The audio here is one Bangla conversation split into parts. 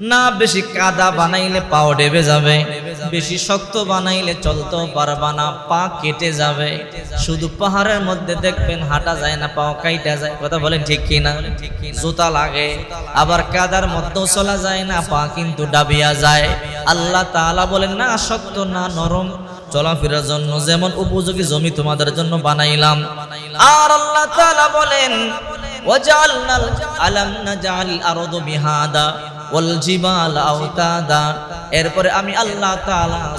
না, বেশি কাদা বানাইলে পাও ডেবে যাবে। বেশি শক্ত বানাইলে চলতেও পারবা না, পা কেটে যাবে। শুধু পাহাড়ের মধ্যে দেখবেন হাঁটা যায় না, পাও কাইটা যায়। কথা বলেন ঠিক কিনা? জুতা লাগে, আবার কাদার মধ্যেও চলা যায় না, পা কিন্তু ডাবিয়া যায়। আল্লাহ তাআলা বলেন, না, শক্ত না, নরম। চলাফেরার জন্য যেমন উপযোগী জমি তোমাদের জন্য বানাইলাম। আর আল্লাহ তাআলা বলেন আলাম এরপরে আমি আল্লাহ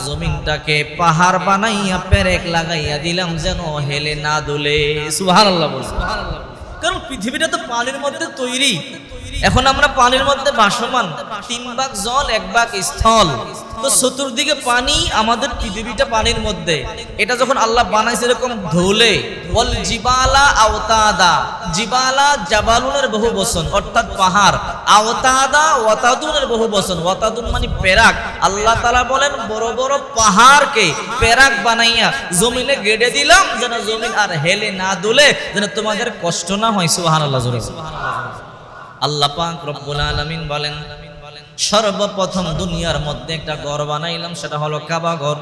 জমিনটাকে পাহাড় বানাইয়া পেরেক লাগাইয়া দিলাম যেন হেলে না দুলে। সুবহানাল্লাহ বল কারণ পৃথিবীটা তো পানির মধ্যে তৈরি। এখন আমরা পানির মধ্যে ভাসমান, তিন ভাগ জল, এক ভাগ স্থল। তো চতুর্দিকে পানি, আমাদের পৃথিবীটা পানির মধ্যে। এটা যখন আল্লাহ বানাইছে এরকম ধৌলে বল জিবালা আওতাদা। জিবালা জাবালুনের বহু বসন অর্থাৎ পাহাড়। আওতাদা ওয়াতাদুনের বহু বচন। ওয়াতাদুন মানে পেরাক। আল্লাহ তালা বলেন, বড় বড় পাহাড়কে পেরাক বানাইয়া জমিনে গেড়ে দিলাম, যেন জমিন আর হেলে না দুলে, যেন তোমাদের কষ্ট না হয়। সুবহানাল্লাহ, জোরে আল্লাহ পাক রব্বুল আলামিন বলেন, সর্বপ্রথম দুনিয়ার মধ্যে একটা ঘর বানাইলাম, সেটা হলো কাবা ঘর।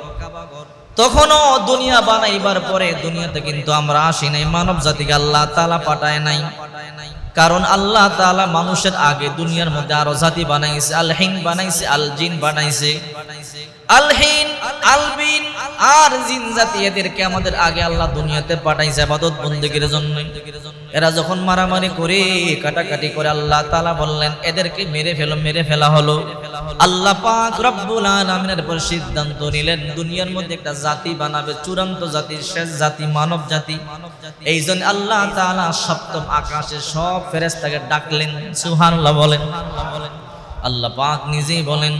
তখনও দুনিয়া বানাইবার পরে দুনিয়াতে কিন্তু আমরা আসি নাই মানব জাতিকে আল্লাহ তালা পাঠায় নাই। কারণ আল্লাহ তালা মানুষের আগে দুনিয়ার মধ্যে আরও জাতি বানাইছে আলহিন বানাইছে, আল জিন বানাইছে। আলহিন আলবিন আল আর জিন জাতি এদেরকে আমাদের আগে আল্লাহ দুনিয়াতে পাঠাইছে আবাদত বন্দীগীর জন্য এরা যখন মারামারি করে কাটাকাটি করে আল্লাহ তাআলা বললেন এদেরকে মেরে ফেলো মেরে ফেলা হলো আল্লাহ পাক রব্বুল আলামিনের পর সিদ্ধান্ত নিলেন দুনিয়ার মধ্যে একটা জাতি বানাবে চূড়ান্ত জাতির শেষ জাতি মানব জাতি এই জন্য আল্লাহ তাআলা সপ্তম আকাশে সব ফেরেশতাকে ডাকলেন সুবহানাল্লাহ বলেন আল্লাহ পাক নিজেই বলেন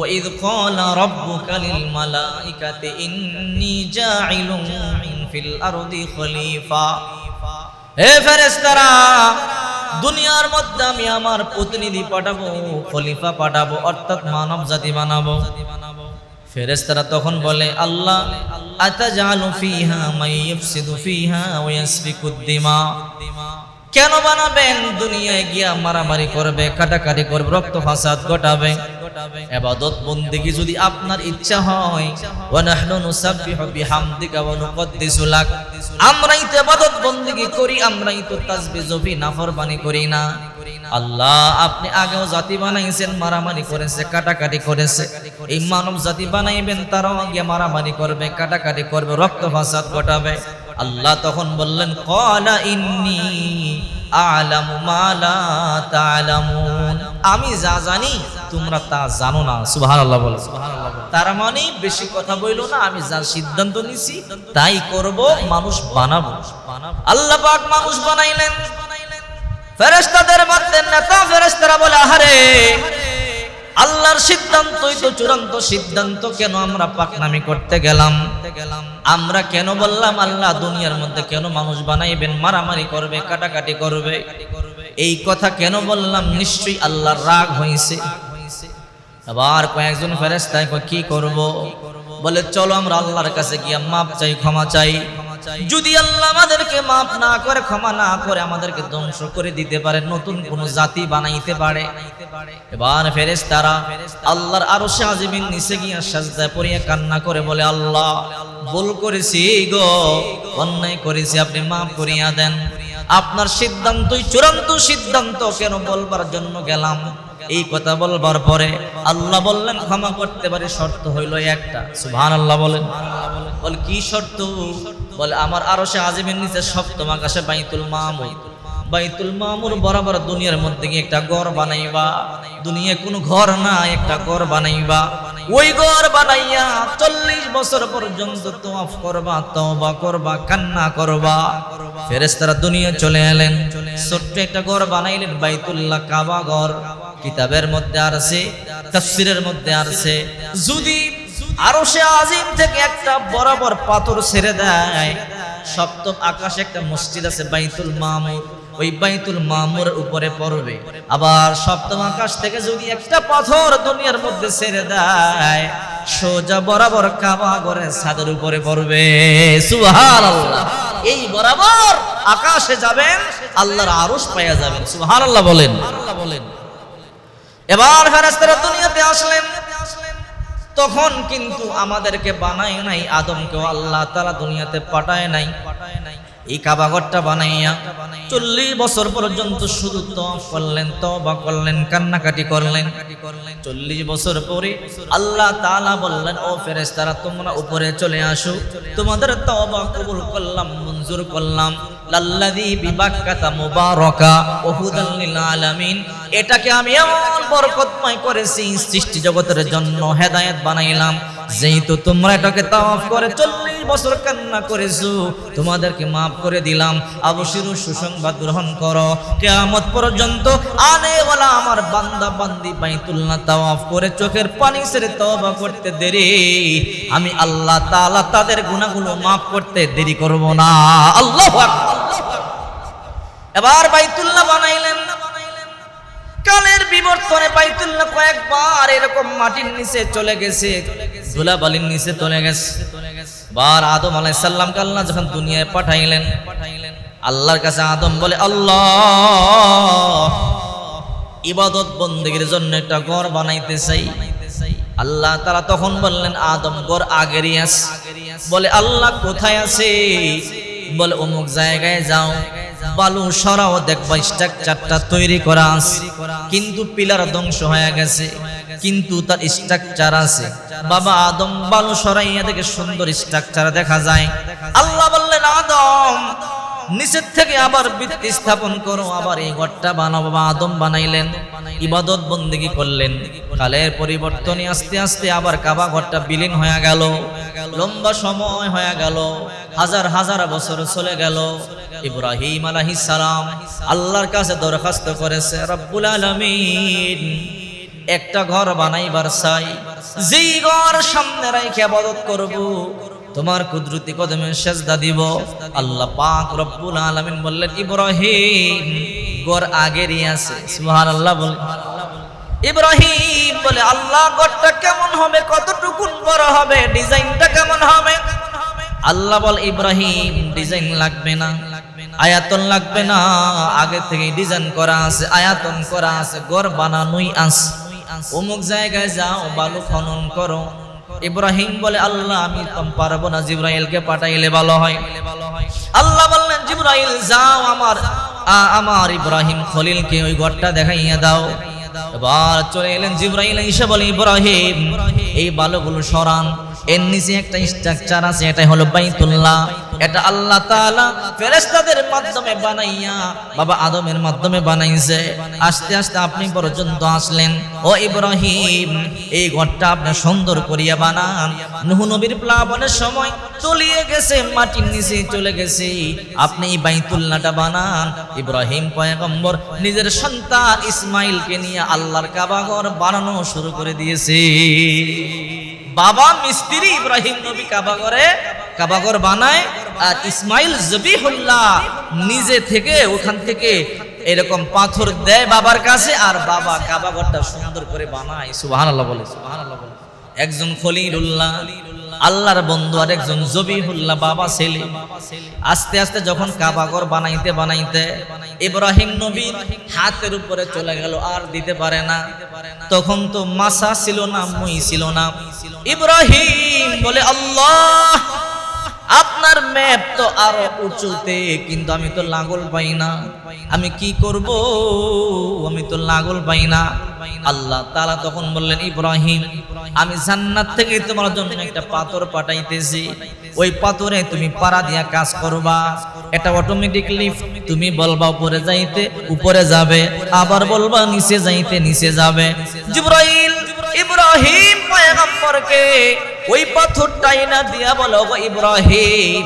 وَإِذْ قَالَ رَبُّكَ لِلْمَلَائِكَةِ إِنِّي جَاعِلٌ فِي الْأَرْضِ خَلِيفَةً হে ফেরেশতারা, দুনিয়ার মধ্যে আমি আমার প্রতিনিধি পাঠাবো, খলিফা পাঠাবো, অর্থাৎ মানব জাতি বানাবো। ফেরেশতারা তখন বলে, আল্লাহ, আতাজালু ফিহা মাই ইফসিদু ফিহা ওয়া ইয়াসফিকুদ দিমা। কেন বানাবেন? দুনিয়ায় গিয়া মারামারি করবে কাটাকাটি করবে, রক্ত ফাসাদ ঘটাবে। এবাদত বন্দিগি যদি আপনার ইচ্ছা হয়। ওয়া নাহনু নুসাব্বিহু আমরাই তো এবাদত বন্দিগি করি, আমরাই তো তাসবিহ জবি করি না। আল্লাহ, আপনি আগেও জাতি বানাইছেন, মারামারি করেছে, কাটাকাটি করেছে। এই মানব জাতি বানাইবেন, তারাও আগে মারামারি করবে, কাটাকাটি করবে রক্ত ফাসাদ ঘটাবে। আল্লাহ তখন বললেন, কলা ইন্নি আমি যা জানি, তোমরা তা জানো না। সুবহানাল্লাহ বলো। তার মানে বেশি কথা বইলো না, আমি যা সিদ্ধান্ত নিছি, তাই করব, মানুষ বানাবো। আল্লাহ পাক মানুষ বানাইলেন। ফেরেশতাদের মধ্যে নেতা ফেরেশতারা বলে, আহারে আল্লাহর সিদ্ধান্তই তো চূড়ান্ত সিদ্ধান্ত, কেন আমরা পাকনামি করতে গেলাম? আমরা কেন বললাম আল্লাহ দুনিয়ার মধ্যে কেন মানুষ বানাইবেন, মারামারি করবে, কাটাকাটি করবে? এই কথা কেন বললাম? নিশ্চয়ই আল্লাহর রাগ হয়েছে আবার কয়েকজন ফেরেস্তায় কি করব? বলে, চলো আমরা আল্লাহর কাছে গিয়ে মাপ চাই, ক্ষমা চাই। যদি আল্লাহ আমাদেরকে মাফ না করে, ক্ষমা না করে আমাদেরকে ধ্বংস করে দিতে পারে, নতুন কোন জাতি বানাইতে পারে। এবার ফেরেস তারা আল্লাহর আরও সাজিবিন নিচে গিয়া সাজদায় পড়িয়া কান্না করে বলে, আল্লাহ, ভুল করেছি গো, অন্যায় করেছি, আপনি মাফ করিয়া দেন। আপনার সিদ্ধান্তই চূড়ান্ত সিদ্ধান্ত, কেন বলবার জন্য গেলাম? এই কথা বলবার পরে আল্লাহ বললেন, ক্ষমা করতে পারে, শর্ত হইল একটা। সুবহান আল্লাহ বলেন। বলে, কি শর্ত? বলে, আমার আরও সে আজিমের নিচে সপ্তম আকাশে বাইতুল মামুর। বাইতুল মামুর বরাবর দুনিয়ার মধ্যে গিয়ে একটা ঘর বানাইবা। দুনিয়া কোনো ঘর না একটা ঘর বানাইবা। ওই ঘর বানাইয়া চল্লিশ বছর পর্যন্ত তোয়াফ করবা, তওবা করবা, কান্না করবা। ফেরেশতারা দুনিয়া চলে এলেন। ছোট্ট একটা ঘর বানাইলেন, বাইতুল্লাহ কাবা ঘর। কিতাবের মধ্যে আছে তাফসিরের মধ্যে আছে যদি আরও সে আজিম থেকে একটা বরাবর পাথর ছেড়ে দেয় সপ্তম আকাশে একটা মসজিদ আছে বাইতুল মামুর, ওই বাইতুল মামুর উপরে পড়বে। আবার সপ্তম আকাশ থেকে যদি একটা পাথর দুনিয়ার মধ্যে ছেড়ে দেয়, সোজা বরাবর কাবা ঘরের ছাদের উপরে পড়বে। সুবহানাল্লাহ। এই বরাবর আকাশে যাবেন, আল্লাহর আরশ পাইয়া যাবেন। সুবহানাল্লাহ বলেন আল্লাহ বলেন। এবার ফেরেস্তারা দুনিয়াতে আসলেন। তখন কিন্তু আমাদেরকে বানায় নাই, আদমকেও আল্লাহ তারা দুনিয়াতে পাঠায় নাই পাঠায় নাই। এই কাবাগরটা বানাইয়া চল্লিশ বছর পর্যন্ত শুধু তফ করলেন তবা করলেন, কান্নাকাটি করলেন। চল্লিশ বছর পরে আল্লাহ তাআলা বললেন, ও ফেরেশতারা, তোমরা উপরে চলে আসো। তোমাদের তবা কবুল করলাম, মঞ্জুর করলাম। এটাকে আমি এমন বরকতময় করেছি, সৃষ্টি জগতের জন্য হেদায়েত বানাইলাম। যেহেতু তোমরা এটাকে তাওয়াফ করে চল্লিশ বছর কান্না করেছ, তোমাদেরকে মাফ করে দিলাম। অবশ্যই সুসংবাদ গ্রহণ করো। কেয়ামত পর্যন্ত আনেওয়ালা আমার বান্দা বান্দি বাইতুল্লাহ তাওয়াফ করে চোখের পানি ছেড়ে তওবা করতে দেরি। আমি আল্লাহ তাআলা তাদের গুনাহগুলো মাফ করতে দেরি করব না। আল্লাহু এবার বাইতুল্লাহ বানাইলেন। কালের বিবর্তনে বাইতুল্লাহ কয়েকবার এরকম মাটির নিচে চলে গেছে। ধুলা বালির নিচে চলে গেছে। বার আদম আলাই সাল্লাম আল্লাহ যখন দুনিয়ায় পাঠাইলেন, আল্লাহর কাছে আদম বলে, আল্লাহ, ইবাদত বন্দীর জন্য একটা গড় বানাইতে চাই। আল্লাহ তারা তখন বললেন, আদম, ঘর আগেরই আস বলে, আল্লাহ কোথায় আছে? বলে, অমুক জায়গায় যাও। বালু সরাও দেখবা স্ট্রাকচারটা তৈরি করা আছে। কিন্তু পিলার ধ্বংস হয়ে গেছে। কিন্তু তার স্ট্রাকচার আছে। বাবা আদম বালু সরাইয়া দেখে সুন্দর স্ট্রাকচার দেখা যায়। আল্লাহ বললেন, আদম নিচের থেকে আবার ভিত্তি স্থাপন করো, আবার এই ঘরটা বানাবো বা আদম বানাইলেন, ইবাদত বন্দিগি করলেন। কালের পরিবর্তনে আস্তে আস্তে আবার কাবা ঘরটা বিলীন হয়ে গেল, লম্বা সময় হয়ে গেল, হাজার হাজার বছর চলে গেল। ইব্রাহিম আলাইহিস সালাম আল্লাহর কাছে দরখাস্ত করেছে, রব্বুল আলামিন, একটা ঘর বানাইবার চাই, যেই ঘর সামনে রেখে আবাদত করব তোমার কুদরতি কদমে সেজদা দিব। আল্লাহ পাক রব্বুল আলামিন বললেন, ইব্রাহিম ঘর আগেরই আছে। সুবহানাল্লাহ বলে। ইব্রাহিম বলে, আল্লাহ ঘরটা কেমন হবে? কতটুকুন বড় হবে? ডিজাইনটা কেমন হবে? আল্লাহ বল, ইব্রাহিম, ডিজাইন লাগবে না। আয়াতন লাগবে না। আগে থেকে ডিজাইন করা আছে, আয়াতন করা আছে ঘর বানানোই আছে। অমুক জায়গায় যাও, বালু খনন করো। ইব্রাহিম বলে, আল্লাহ আমি পারব না। জিব্রাইলকে পাঠাইলে ভালো হয়। আল্লাহ বললেন, জিব্রাইল, যাও আমার আমার ইব্রাহিম খলিলকে ওই ঘরটা দেখাইয়া দাও। এবার চলে এলেন জিব্রাইল এসে বলে, ইব্রাহিম, এই বালুগুলো সরান। এর নিচে একটা স্ট্রাকচার আছে, এটাই হলো বাইতুল্লাহ। এটা আল্লাহ তাআলা ফেরেশতাদের মাধ্যমে বানাইয়া, বাবা আদমের মাধ্যমে বানাইছে। আস্তে আস্তে আপনি পর্যন্ত আসলেন। ও ইব্রাহিম, এই ঘরটা আপনি সুন্দর করিয়া বানান। নূহ নবীর প্লাবনের সময় তলিয়ে গেছে, মাটির নিচে চলে গেছে। আপনি এই বাইতুল্লাহটা বানান। ইব্রাহিম পয়গম্বর নিজের সন্তান ইসমাইলকে নিয়ে আল্লাহর কাবাঘর বানানো শুরু করে দিয়েছে। বাবা মিস্ত্রি ইব্রাহিম নবী কাবাগরে কাবাগর বানায় আর ইসমাইল জবিহুল্লাহ নিজে থেকে ওখান থেকে এরকম পাথর দেয় বাবার কাছে আর বাবা কাবাগরটা সুন্দর করে বানায়। সুবহানাল্লাহ বলে সুবহানাল্লাহ বলে। একজন খলিলুল্লাহ আল্লাহর বন্ধু আর একজন জবিহুল্লাহ বাবা ছেলে। আস্তে আস্তে যখন কাবাগর বানাইতে বানাইতে ইব্রাহিম নবী হাতের উপরে চলে গেল, আর দিতে পারে না। তখন তো মাসা ছিল না, মুই ছিল না। ইব্রাহিম বলে, আল্লাহ আপনার ম্যাপ তো আরও উঁচুতে, কিন্তু আমি তো লাগল পাই না। আমি কি করব? আমি তো লাগল পাই না। আল্লাহ তাআলা তখন বললেন, ইব্রাহিম, আমি জান্নাত থেকে তোমার জন্য একটা পাথর পাঠাইতেছি। ওই পাথরে তুমি পাড়া দিয়া কাজ করবা। এটা অটোমেটিকলি তুমি বলবা, উপরে যাইতে, উপরে যাবে। আবার বলবা, নিচে যাইতে, নিচে যাবে। জিব্রাইল, ইব্রাহিম, পয়গম্বরকে ওই পাথরটাই না দিয়া বলো ইব্রাহিম,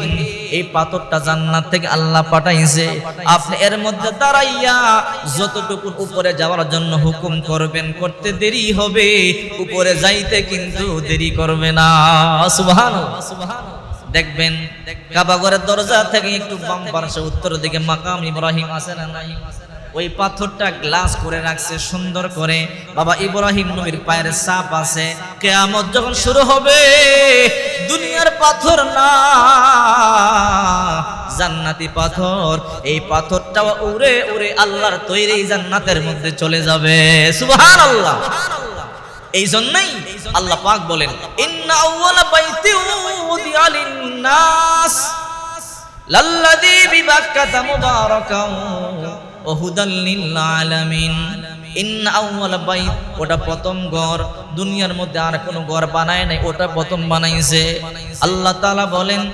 এই পাথরটা জান্নাত থেকে আল্লাহ পাঠাইছে। আপনি এর মধ্যে দাঁড়াইয়া যতটুকু উপরে যাওয়ার জন্য হুকুম করবেন, করতে দেরি হবে। উপরে যাইতে কিন্তু দেরি করবে না। সুবহানাল্লাহ দেখবেন কাবাগরের দরজা থেকে একটু বাম পার্শ্বে উত্তর দিকে মাকাম ইব্রাহিম আছে না নাই? ওই পাথরটা গ্লাস করে রাখছে, সুন্দর করে। বাবা ইব্রাহিম নবীর পায়ের সাপ আছে। কেয়ামত যখন শুরু হবে, দুনিয়ার পাথর না, জান্নাতি পাথর। এই পাথরটাও উড়ে উড়ে আল্লাহর তৈরি জান্নাতের মধ্যে চলে যাবে। সুবহানাল্লাহ। এই জন্যই আল্লাহ পাক বলেন, ইন্না আউওয়ালা বাইতি উদিয়া লিন-নাস। লাল্লাযী বিবাক্কাতা মুবারাকাও ওটা প্রথম ঘর। দুনিয়ার মধ্যে আর কোনো ঘর বানায় নাই, ওটা প্রথম বানাইছে। আল্লাহ তাআলা বলেন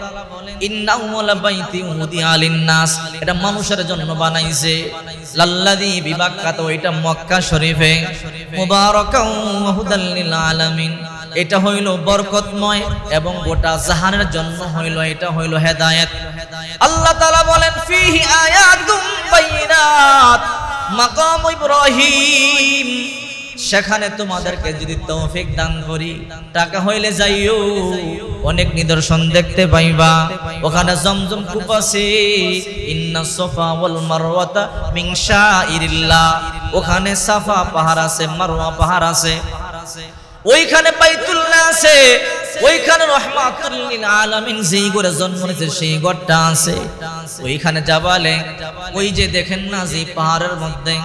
এটা মানুষের জন্য বানাইছে। লাল্লাযী বিবাক্কাতা এটা মক্কা শরীফে। হুদাল লিল-আলামিন এটা হইল বরকতময় এবং গোটা জাহানের জন্য হইল, এটা হইল হেদায়েত। আল্লাহ তাআলা বলেন, ফিহি আয়াতুম বাইনাত, মাকাম ইব্রাহিম। সেখানে তোমাদেরকে যদি তৌফিক দান করি, টাকা হইলে যাইও, অনেক নিদর্শন দেখতে পাইবা। ওখানে জমজম কূপ আছে, ইন্না সফা ওয়াল মারওয়াতা মিন শাইরিল্লাহ। ওখানে সাফা পাহাড় আছে, মারওয়া পাহাড় আছে। ওইখানে বাইতুল্লাহ আছে ওইখানে রহমাতুল্লিল আলামিন যেই ঘরে জন্ম নিয়েছে সেই ঘরটা আছে। ওইখানে যাবালে ওই যে দেখেন না যে পাহাড়ের মধ্যে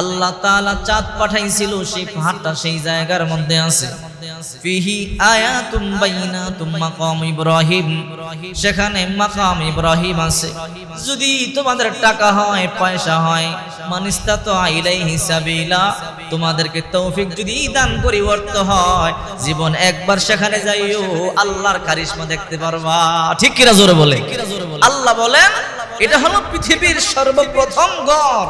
আল্লাহ তাআলা চাঁদ পাঠাইছিল, সেই পাহাড়টা সেই জায়গার মধ্যে আছে। ফিহি আয়াতুম বাইনাতুম মাকাম ইব্রাহিম। সেখানে মাকাম ইব্রাহিম আছে। যদি তোমাদের টাকা হয় পয়সা হয় মানিস্তা তো আইলাই হিসাবিলা তোমাদেরকে তৌফিক যদি দান করি অর্থ হয় জীবন একবার সেখানে যাইও আল্লাহর কারিশমা দেখতে পারবা। ঠিক কিনা জোরে বলে? আল্লাহ বলেন এটা হলো পৃথিবীর সর্বপ্রথম ঘর।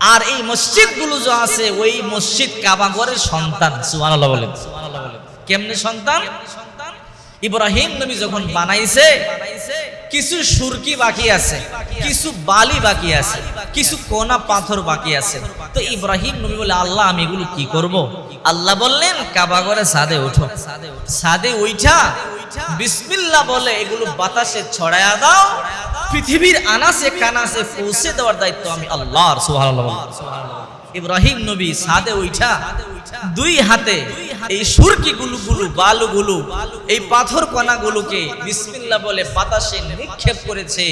আর এই মসজিদগুলো যে আছে, ওই মসজিদ কাবাগরের সন্তান, সুবহানাল্লাহ বলেন। কেমনে সন্তান? ইব্রাহিম নবী যখন বানাইছে, কিছু সুরকি বাকি আছে, কিছু বালি বাকি আছে, কিছু কোনা পাথর বাকি আছে। তো ইব্রাহিম নবী বলে, আল্লাহ, আমি এগুলো কি করব? আল্লাহ বললেন কাবাগরে সাদে ওঠো। সাদে ওইটা বিসমিল্লাহ বলে এগুলো বাতাসে ছড়ায়া দাও পৃথিবীর আনাসে, কানাসে পৌঁছে দেওয়ার দায়িত্ব আমি আল্লাহর, সুবহানাল্লাহ ইব্রাহিম নবী সাদে ওইটা দুই হাতে এই সুরকি গুলো গুলো বালু গুলো এই পাথর কণা গুলোকে বিসমিল্লাহ বলে বাতাসে নিক্ষেপ করেছে।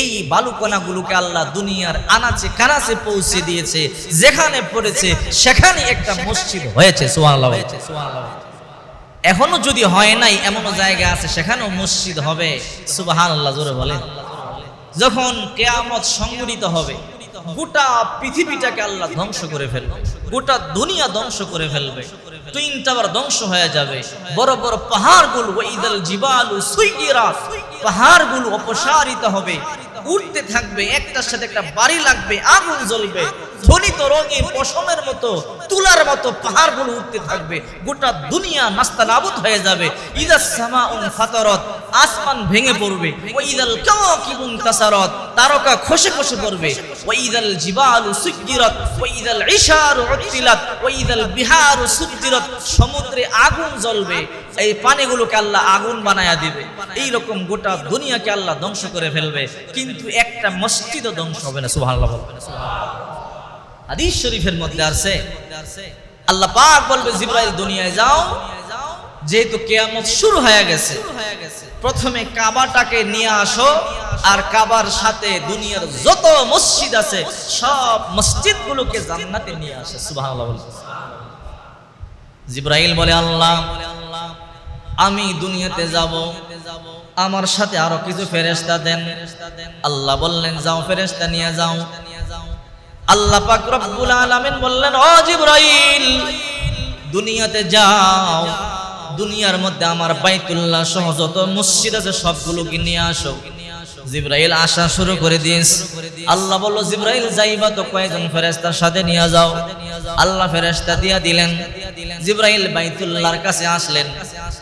এই বালু কণাগুলোকে আল্লাহ দুনিয়ার আনাচে, কানাচে পৌঁছে দিয়েছে। যেখানে পড়েছে, সেখানে একটা মসজিদ হয়েছে, সুবহানাল্লাহ এখনও যদি হয় নাই এমন জায়গা আছে, সেখানেও মসজিদ হবে, সুবহানাল্লাহ, জোরে বলেন। যখন কেয়ামত সংগঠিত হবে, গোটা পৃথিবীটাকে আল্লাহ ধ্বংস করে ফেলবে, গোটা দুনিয়া ধ্বংস করে ফেলবে টুইন টাওয়ার ধ্বংস হয়ে যাবে, বড় বড় পাহাড়গুলো জীবালু জিবালু সুইগিরাত পাহাড়গুলো অপসারিত হবে উঠতে থাকবে, একটার সাথে একটা বাড়ি লাগবে, আগুন জ্বলবে ধ্বনিত রঙিন পশমের মতো, তুলার মতো পাহাড়গুলো উঠতে থাকবে। গোটা দুনিয়া নাস্তা নাবুদ হয়ে যাবে। ইদা সামা উন ফাতরত, আসমান ভেঙে পড়বে। ওইদাল কাওয়াকিবুন তাসারত তারকা খসে খসে পড়বে। ওইদাল জিবালু সুজ্জিরাত ওইদাল ইশারু উত্তিলাত ওইদাল বিহারু সুজ্জিরাত, সমুদ্রে আগুন জ্বলবে। এই পানিগুলোকে আল্লাহ আগুন বানায়া দিবে। এই রকম গোটা দুনিয়াকে আল্লাহ ধ্বংস করে ফেলবে। কিন্তু একটা মসজিদও ধ্বংস হবে না, সুবহানাল্লাহ বলবেন। হাদিস শরীফের মধ্যে আছে। আল্লাহ পাক বলবে, জিব্রাইল, দুনিয়ায় যাও। যেহেতু কেয়ামত শুরু হয়ে গেছে, প্রথমে কাবাটাকে নিয়ে আসো আর কাবার সাথে দুনিয়ার যত মসজিদ আছে, সব মসজিদ গুলোকে জান্নাতে নিয়ে আসে। সুবহানাল্লাহ জিব্রাইল বলে, আল্লাহ, আমি দুনিয়াতে যাব। আমার সাথে আরও কিছু ফেরেস্তা দেন। আল্লাহ বললেন, যাও ফেরেস্তা নিয়ে যাও। আল্লাহ পাক রব্বুল আলামিন বললেন, ও জিবরাইল, দুনিয়াতে যাও। দুনিয়ার মধ্যে আমার বাইতুল্লাহ সহ যত মসজিদ আছে সবগুলোকে নিয়ে আসো। জিব্রাইল আসা শুরু করে দিয়েছ। আল্লাহ বলল, জিব্রাইল যাইবা তো কয়েকজন ফেরেশতার সাথে নিয়ে যাও। আল্লাহ ফেরেশতা দিয়া দিলেন। জিব্রাইল বাইতুল্লাহর কাছে আসলেন।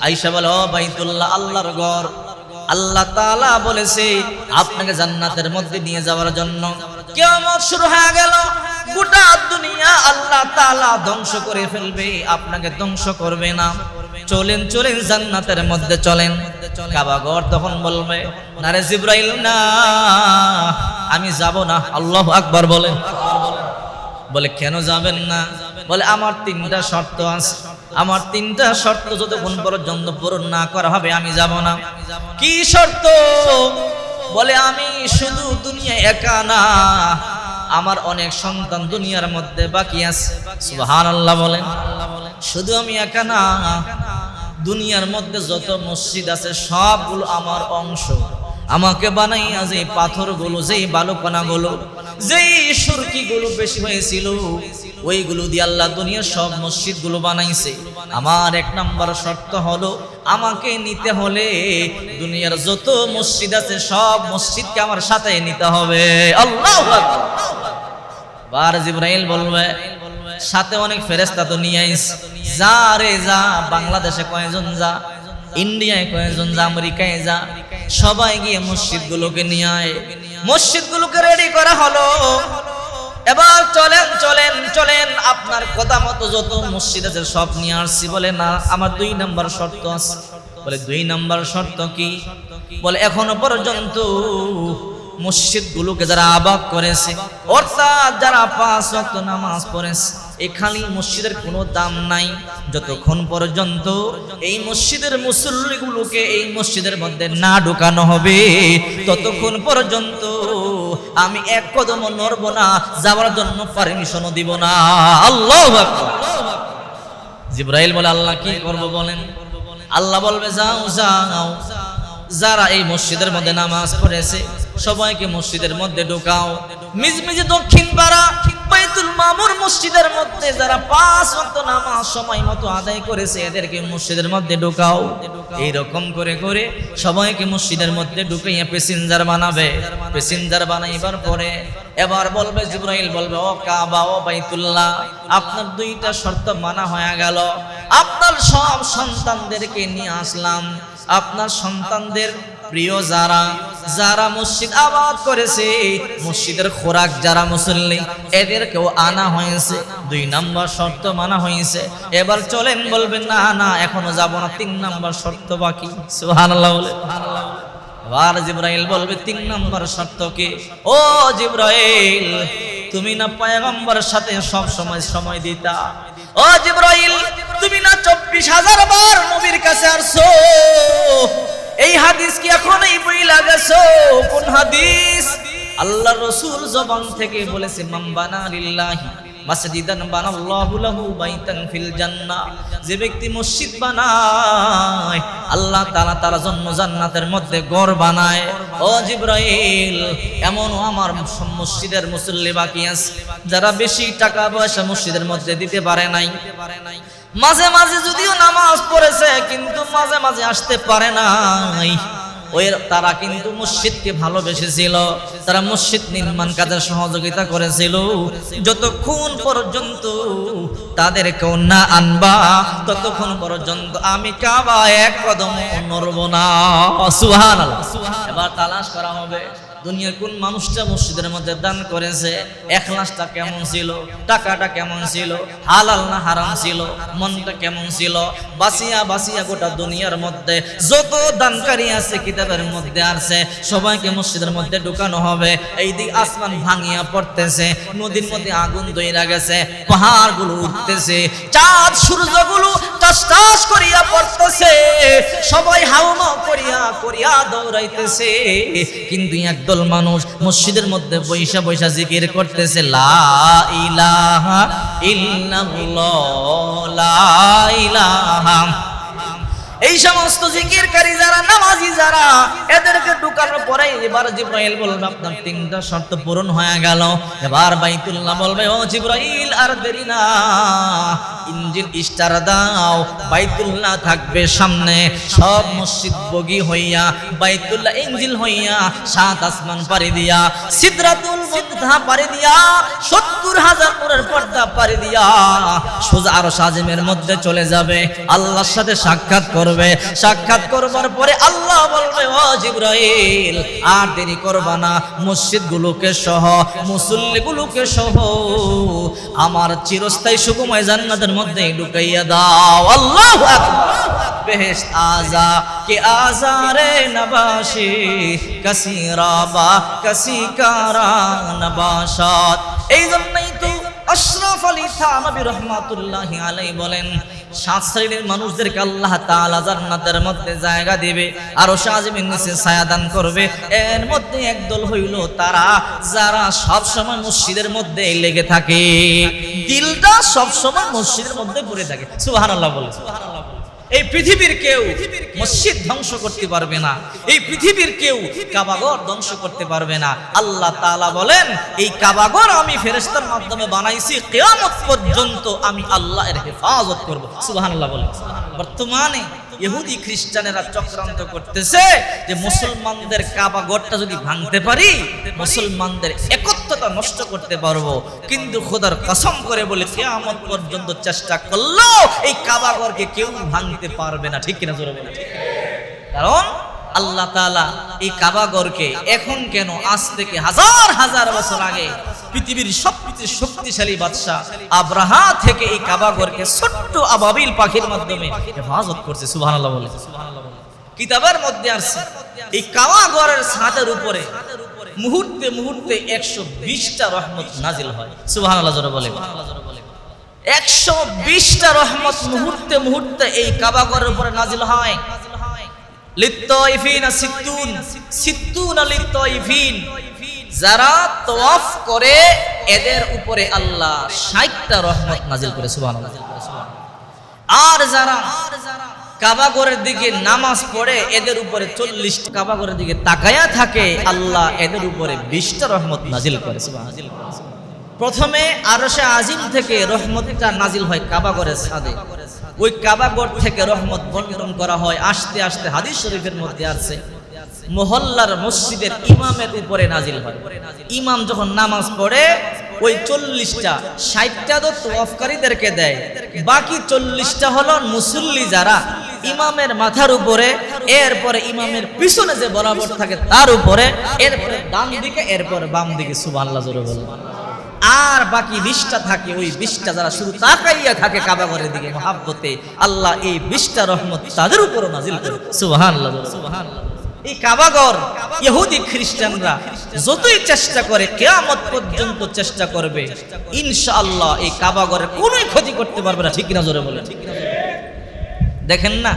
আইসা বলে, ও বাইতুল্লাহ, আল্লাহর ঘর। আল্লাহ তাআলা বলেছে, আপনাকে জান্নাতের মধ্যে নিয়ে যাওয়ার জন্য কিয়ামত শুরু হয়ে গেল। গোটা দুনিয়া আল্লাহ তাআলা ধ্বংস করে ফেলবে, আপনাকে ধ্বংস করবে না। চলেন চলেন, জান্নাতের মধ্যে চলেন। কাবাগর তখন বলবে না রে জিব্রাইল, না, আমি যাব না। আল্লাহ আকবার বলে। বলে, কেন যাবেন না? বলে, আমার তিনটা শর্ত আছে। আমার তিনটা শর্ত যতক্ষণ পর্যন্ত পূরণ না করা হবে, আমি যাব না। কি শর্ত? বলে, আমি শুধু দুনিয়া একা না, আমার অনেক সন্তান দুনিয়ার মধ্যে বাকি আছে। সুবহানাল্লাহ বলেন। শুধু আমি একা না, দুনিয়ার মধ্যে যত মসজিদ আছে, সবগুলো আমার অংশ। আমাকে বানাইয়া যে পাথরগুলো, যেই বালুকণাগুলো, যেই সুরকিগুলো বেশি হয়েছিল ওইগুলো দিয়ে আল্লাহ দুনিয়ার সব মসজিদগুলো বানাইছে। আমার এক নাম্বার শর্ত হলো, আমাকে নিতে হলে দুনিয়ার যত মসজিদ আছে, সব মসজিদকে আমার সাথে নিতে হবে। আল্লাহ বার জিব্রাইল বলবে, সাথে অনেক ফেরেস্তা তো নিয়ে আইস। যা রে যা, বাংলাদেশে কয়েকজন যা, ইন্ডিয়ায় কয়েকজন যা, আমেরিকায় যা, সবাই গিয়ে মসজিদ গুলোকে নিয়ে আয়। মসজিদ গুলোকে রেডি করা হলো। এবার চলেন চলেন চলেন। আপনার কথা মতো যত মসজিদ আছে সব নিয়ে আসছি, বলে না, আমার দুই নাম্বার শর্ত আছে। বলে, দুই নাম্বার শর্ত কি? বলে, এখনও পর্যন্ত মসজিদগুলোকে যারা আবাদ করেছে, অর্থাৎ যারা পাঁচ ওয়াক্ত নামাজ পড়েছে এখানে মসজিদের কোনো দাম নাই। যতক্ষণ পর্যন্ত এই মসজিদের মুসল্লিগুলোকে এই মসজিদের মধ্যে না ঢুকানো হবে, ততক্ষণ পর্যন্ত আমি এক কদম নড়ব না, যাওয়ার জন্য পারমিশনও দিব না। আল্লাহ জিব্রাইল বলে, আল্লাহ কি করব বলেন? আল্লাহ বলবে, যাও যাও। যারা এই মসজিদের মধ্যে নামাজ পড়েছে, সবাইকে মসজিদের মধ্যে ঢোকাও। মিজমিজে দক্ষিণ পাড়া বাইতুল মামুর মসজিদের মধ্যে যারা পাঁচ ওয়াক্ত নামাজ সময় মতো আদায় করেছে, এদেরকে মসজিদের মধ্যে ঢোকাও। এই রকম করে করে সবাইকে মসজিদের মধ্যে ঢুকাইয়া প্যাসেঞ্জার বানাবে। প্যাসেঞ্জার বানাইবার পরে এবার বলবে, জিব্রাইল বলবে, ও কাবা, ও বাইতুল্লাহ, আপনার দুইটা শর্ত মানা হয়ে গেল। আপনার সব সন্তানদেরকে নিয়ে আসলাম। আপনার সন্তানদের প্রিয় যারা যারা মসজিদ আবাদ করেছে, মসজিদের খোরাক যারা মুসল্লি, এদেরকেও আনা হয়েছে। দুই নাম্বার শর্ত মানা হয়েছে। এবার চলেন বলবেন, না না, এখনও যাব না। তিন নাম্বার শর্ত বাকি। সুবহানাল্লাহ আবার জিব্রাইল বলবে, তিন নাম্বার শর্ত কি? ও জিব্রাইল, তুমি না পয়গম্বরের সাথে সব সময় সময় দিতা? ও জিব্রাইল, তুমি না চব্বিশ হাজার বার নবীর কাছে আসছো? এই হাদিস কি এখন এই বই লাগাছো কোন হাদিস? আল্লাহ রসুল জবান থেকে বলেছে মাম্বানা লিল্লাহি মাসজিদান বানাল্লাহু লাহু বাইতান ফিল জান্নাহ। যে ব্যক্তি মসজিদ বানায়, আল্লাহ তাআলা তার জন্য জান্নাতের মধ্যে ঘর বানায়। ও জিব্রাইল, এমন আমার মসজিদের মুসল্লি বাকি আছে, যারা বেশি টাকা পয়সা মসজিদের মধ্যে দিতে পারে নাই। মাঝে মাঝে যদিও নামাজ পড়েছে, কিন্তু মাঝে মাঝে আসতে পারে নাই। ওই তারা কিন্তু মসজিদকে ভালোবেসেছিল, তারা মসজিদ নির্মাণ কাজে সহযোগিতা করেছিল। যতক্ষণ পর্যন্ত তাদের কেউ না আনবা, ততক্ষণ পর্যন্ত আমি কাবা এক কদম নড়ব না। সুহান এবার তালাশ করা হবে। দুনিয়ার কোন মানুষটা মসজিদের মধ্যে দান করেছে, এখলাসটা কেমন ছিল, টাকাটা কেমন ছিল, হালাল না হারাম ছিল, মনটা কেমন ছিল বাসিয়া বাসিয়া গোটা দুনিয়ার মধ্যে যত দানকারী আছে, কিতাবের মধ্যে আছে, সবাইকে মসজিদের মধ্যে ঢুকানো হবে। এই দিক আসমান ভাঙিয়া পড়তেছে, নদীর মধ্যে আগুন দইরা গেছে, পাহাড়গুলো উঠতেছে, চাঁদ সূর্যগুলো কিন্তু একদল মানুষ মসজিদের মধ্যে বৈশা বৈশা জিকির করতেছে, লা ইলাহা এই সমস্ত জিকিরকারী যারা, নামাজি যারা ঢুকানোর পরে এবার জিব্রাইল বলবে আপনার তিনটা শর্ত পূরণ হয়ে গেল। এবার বাইতুল্লাহ বলবে, ও জিব্রাইল, আর দেরি না। ইঞ্জিন স্টার দাও, বাইতুল্লাহ থাকবে সামনে। সব মসজিদ বগি হইয়া, বাইতুল্লাহ ইঞ্জিল হইয়া, সাত আসমান পাড়ি দিয়া, সিদরাতুল মুনতাহা পাড়ি দিয়া, সত্তর হাজার নূরের পর্দা পাড়ি দিয়া, সোজা আর সাজিমের মধ্যে চলে যাবে। আল্লাহর সাথে সাক্ষাৎ করবে। সাক্ষাৎ করবার পরে আল্লাহ বলবে, ও জিব্রাইল আর দেরি করবা না। মসজিদ গুলোকে সহ মুসল্লি গুলোকে সহ, আমার চিরস্থায়ী সুকুময় জান্নাতের মধ্যে ঢুকাইয়া দাও। আল্লাহ বেহেশত আজা, কে আজারে নবাসি? কাসি রাবা কাসি কারা নবাসাত। এই জন্যই তো আশরাফ আলী থানবী রহমাতুল্লাহি আলাই বলেন, সাত শ্রেণির মানুষদেরকে আল্লাহ তাআলা জান্নাতের মধ্যে জায়গা দিবে, আর শাহজিমের নিচে ছায়া দান করবে। এর মধ্যে একদল হইল তারা, যারা সব সময় মসজিদের মধ্যে লেগে থাকে। দিলটা সব সময় মসজিদের মধ্যে পড়ে থাকে। সুবহানাল্লাহ বলে সুবহানাল্লাহ। এই পৃথিবীর কেউ মসজিদ ধ্বংস করতে পারবে না। এই পৃথিবীর কেউ কাবাগর ধ্বংস করতে পারবে না। আল্লাহ তালা বলেন এই কাবাগর আমি ফেরেস্তার মাধ্যমে বানাইছি কেয়ামত পর্যন্ত আমি আল্লাহ এর হেফাজত করব। সুবাহ বলেন। বর্তমানে ইহুদি খ্রিস্টানেরা চক্রান্ত করতেছে যে মুসলমানদের কাবাগরটা যদি ভাঙতে পারি, মুসলমানদের একত্রতা নষ্ট করতে পারব। কিন্তু খোদার কসম করে বলে কেয়ামত পর্যন্ত চেষ্টা করল এই কাবাগরকে কেউ ভাঙতে পারবে না। ঠিক কিনা জোরে বলে কারণ আল্লাহ তাআলা এই কাবাগরকে এখন কেন? আজ থেকে হাজার হাজার বছর আগে পৃথিবীর সবচেয়ে শক্তিশালী বাদশাহ আব্রাহা থেকে এই কাবাগরকে ছোট্ট আবাবিল পাখির মাধ্যমে হেফাজত করছে, সুবহানাল্লাহ বলে। কিতাবের মধ্যে আসছে, এই কাবাগরের ছাদের উপরে মুহূর্তে মুহূর্তে একশো বিশটা রহমত নাজিল হয়, সুবহানাল্লাহ জোরে বলে একশো বিশটা রহমত মুহূর্তে মুহূর্তে এই কাবাগরের উপরে নাজিল হয়। লিত্তাইফিন সিত্তুন সিত্তুন লিত্তাইফিন। যারা তওয়াফ করে, এদের উপরে আল্লাহ 60টা রহমত নাজিল করে, সুবহানাল্লাহ। আর যারা কাবাগরের দিকে নামাজ পড়ে, এদের উপরে চল্লিশ কাবাগরের দিকে তাকায়া থাকে, আল্লাহ এদের উপরে বিশটা রহমত নাজিল করে। প্রথমে আরশে আজিম থেকে রহমতটা নাজিল হয় কাবাগরের ছাদে। ওই কাবাগর থেকে রহমত বন্টন করা হয়, আস্তে আস্তে হাদিস শরীফের মধ্যে আছে মহল্লার মসজিদের ইমামের উপরে নাজিল হয়। ইমাম যখন নামাজ পড়ে, ওই চল্লিশটা, ষাটটা তো তোয়াফকারীদেরকে দেয়। বাকি চল্লিশটা হলো মুসল্লি যারা ইমামের মাথার উপরে, এরপরে ইমামের পিছনে যে বরাবর থাকে তার উপরে, এরপরে ডান দিকে, এরপরে বাম দিকে, সুবহানাল্লাহ, জোরে বলব আর বাকি বিশটা থাকে, ওই বিশটা যারা শুধু তাকাইয়া থাকে কাবাগরের দিকে, মহাব্বতে, আল্লাহ এই বিশটা রহমত তাদের উপরও নাজিল করে। সুবহানাল্লাহ সুবহানাল্লাহ এই কাবাগর ইহুদি খ্রিস্টানরা যতই চেষ্টা করে, কেয়ামত পর্যন্ত চেষ্টা করবে, ইনশাআল্লাহ এই কাবাগরের কোনোই ক্ষতি করতে পারবে না। ঠিক কিনা জোরে বলে দেখেন না?